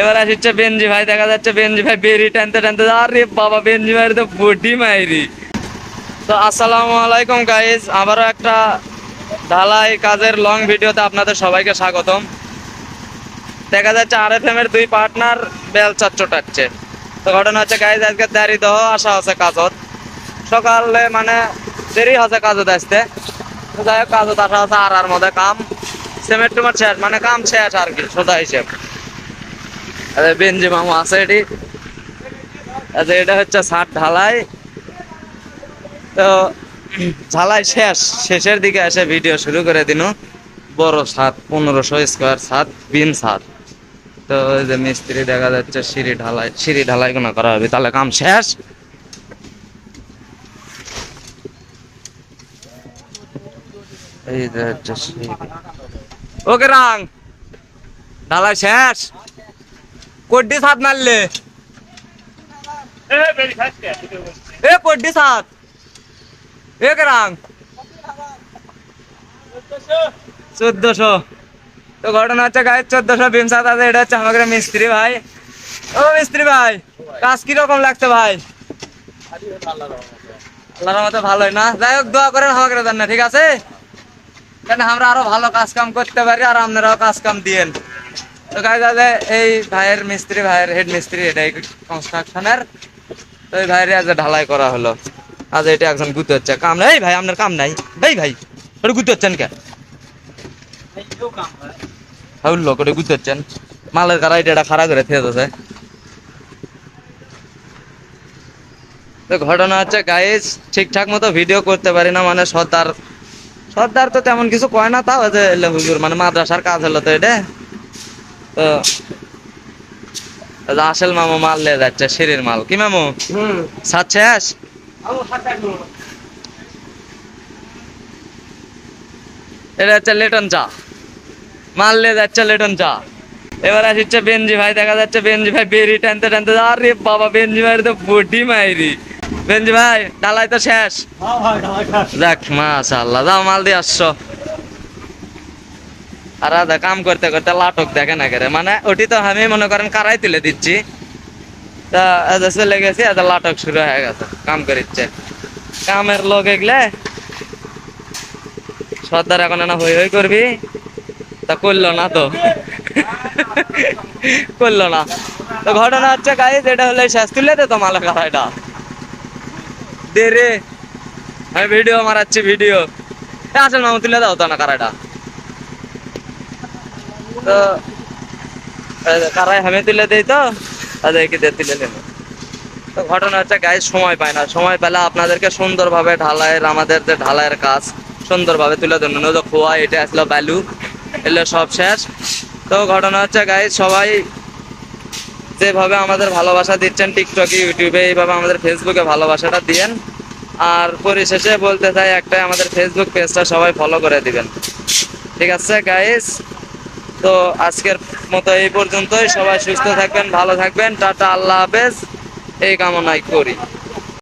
এবার আসছে বেনজি ভাই, দেখা যাচ্ছে বেনজি ভাই বেরি টানতে টানতে, আরে বাবা, বেনজি ভাইয়ের তো বডি মাইরি। তো আসসালামু আলাইকুম গাইজ আবারও একটা ঢালাই কাজের লং ভিডিওতে আপনাদের সবাইকে স্বাগতম। দেখা যাচ্ছে আর এফ এম এর দুই পার্টনার বেল চটচটাচ্ছে তো ঘটনা হচ্ছে গাইজ আজকে দাঁড়ি দহ আসা আছে কাজত। সকালে মানে দেরি হচ্ছে কাজত আসতে যাই হোক, কাজত আসা আছে, আর আর মধ্যে কাম সিমেন্ট টুমার শেষ মানে কাম শেষ আর কি, সোজা হিসেব। আরে বেঞ্জি মামু আছে এটি। আচ্ছা এটা হচ্ছে ষাট ঢালাই। তো ঝালাই শেষ, শেষের দিকে এসে ভিডিও শুরু করে দিন। বড় ছাদ পনেরোশো স্কোয়ার ছাদ বিন ছাদ তো ওই যে মিস্ত্রি দেখা যাচ্ছে, সিঁড়ি ঢালাই সিঁড়ি ঢালাই গুলো করা হবে, তাহলে কাম শেষ। এই যে ওকে, রাং। ঢালাই শেষ। ছাদ মারলে। এ রাং চোদ্দশো। তো ঘটনা হচ্ছে গায়ে চোদ্দশো বিম সাত আছে এটা হচ্ছে আমাদের মিস্ত্রি ভাই। ও মিস্ত্রি ভাই কাজ কীরকম লাগছে ভাই? আল্লাহর মতো ভালোই না? যাই হোক দোয়া করেন আমাকে না ঠিক আছে? কেন আমরা আরও ভালো কাজ কাম করতে পারি আর আপনারাও কাজ কাম দিয়েন। তো দাদা এই ভাইয়ের মিস্ত্রি, ভাইয়ের হেড মিস্ত্রি, এটাই কনস্ট্রাকশনের তো এই ভাইয়ের আজ ঢালাই করা হলো। আজ এটা একজন গুতে হচ্ছে। কাম নাই? ভাই, আপনার কাম নাই? এই ভাই, ওটা গুতে হচ্ছেন কে? গুতে হচ্ছেন। মালের কারা এটা খাড়া করে থেয়ে তো ঘটনা হচ্ছে গাইজ ঠিকঠাক মতো ভিডিও করতে পারি না মানে সর্দার সর্দার তো তেমন কিছু কয় না, তাও যে হুজুর মানে মাদ্রাসার কাজ হলো তো এটা। তো আসল মামু মাল নিয়ে যাচ্ছে সিঁড়ির মাল। কি মামু? সাত শেষ? এটা হচ্ছে লেটন চা। মাল নিয়ে যাচ্ছে লেটন চা। এবার আসছে বেনজি ভাই দেখা যাচ্ছে বেনজি ভাই বেরি টানতে টানতে আরে বাবা বেনজি ভাইয়ের তো বডি মাইরি। বেনজি ভাই ডালাই তো শেষ। দেখ মাশাআল্লাহ যাও মাল দিয়ে আসছো। আর আদা কাম করতে করতে লাটক দেখে না করে। মানে ওটি তো আমি মনে করেন কারাই তুলে দিচ্ছি। তা চলে গেছি আদা লাটক শুরু হয়ে গেছে, কাম করিচ্ছে। কামের লোক এগুলে সর্দার এখন না হই হই করবি। তা করল না তো। করল না। তো ঘটনা হচ্ছে গাই যেটা হলে শেষ। তুলে দে তো মালা কারা এটা দে রে। আমি ভিডিও মারাচ্ছি ভিডিও আসল মামু, তুলে দাও তো না কারাটা তো কারাই আমি তুলে দেই তো, তাদেরকে দিয়ে তুলে নেব। তো ঘটনা হচ্ছে গায়ে সময় পায় না। সময় পেলে আপনাদেরকে সুন্দরভাবে ঢালাইয়ের, আমাদের যে ঢালাইয়ের কাজ, সুন্দরভাবে তুলে ধরুন ওই খোয়া, এটা আসলো ব্যালু এগুলো সব শেষ। তো ঘটনা হচ্ছে গায়ে সবাই যেভাবে আমাদের ভালোবাসা দিচ্ছেন টিকটকে ইউটিউবে এইভাবে আমাদের ফেসবুকে ভালোবাসাটা দিয়েন। আর পরিশেষে বলতে চাই, একটাই আমাদের ফেসবুক পেজটা সবাই ফলো করে দিবেন। ঠিক আছে গাইস তো আজকের মতো এই পর্যন্তই। সবাই সুস্থ থাকবেন, ভালো থাকবেন। টাটা, আল্লাহ হাফেজ। এই কামনাই করি।